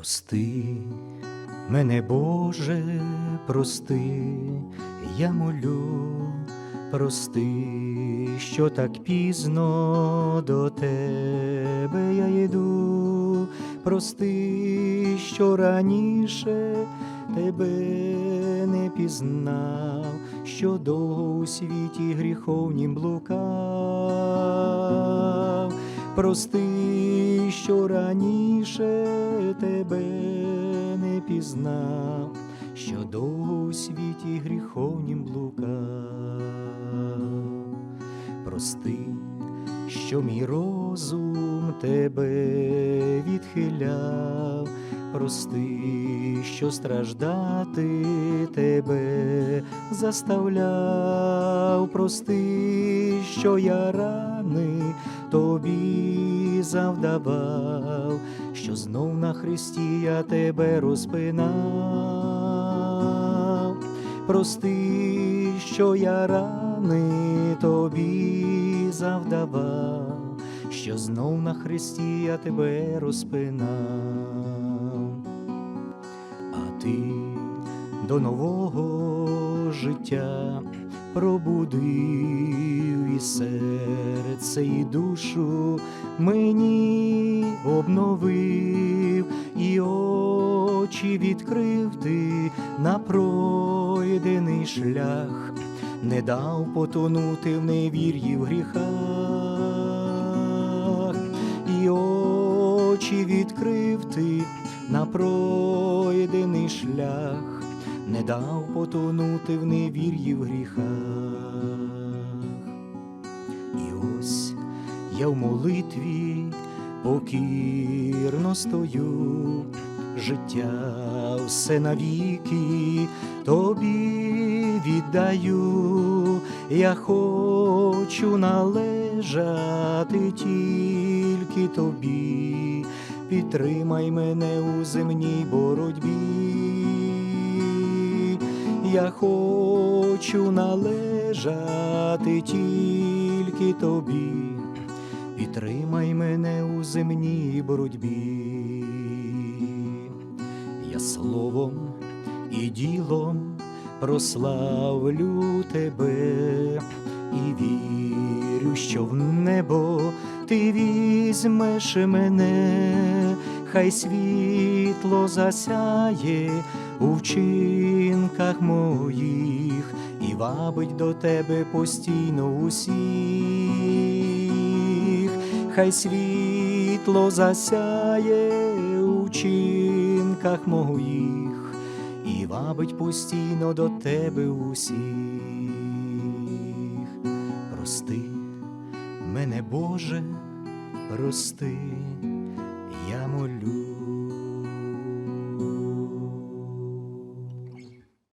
Прости, мене, Боже, прости, я молю, прости, що так пізно до тебе я йду, прости, що раніше тебе не пізнав, що довго у світі гріховнім блукав. Прости, що раніше тебе не пізнав, що довго у світі гріховнім блукав. Прости, що мій розум тебе відхиляв, прости, що страждати тебе заставляв, прости, що я рани тобі завдавав, що знов на хресті я тебе розпинав, прости, що я рани тобі завдавав, що знов на хресті я тебе розпинав, а ти до нового життя. Пробудив і серце, і душу мені обновив, і очі відкрив ти на пройдений шлях, не дав потонути в невір'ї в гріхах, очі відкрив ти на пройдений шлях не дав потонути в невір'ї в гріхах. І ось я в молитві покірно стою, життя все навіки тобі віддаю, я хочу належати тільки тобі, підтримай мене у земній боротьбі. Я хочу належати тільки тобі, підтримай мене у земній боротьбі, я словом і ділом прославлю тебе і вірю, що в небо ти візьмеш мене, хай світло засяє у вчинках моїх і вабить до тебе постійно усіх, хай світло засяє у вчинках моїх і вабить постійно до тебе усіх. Прости мене, Боже, прости.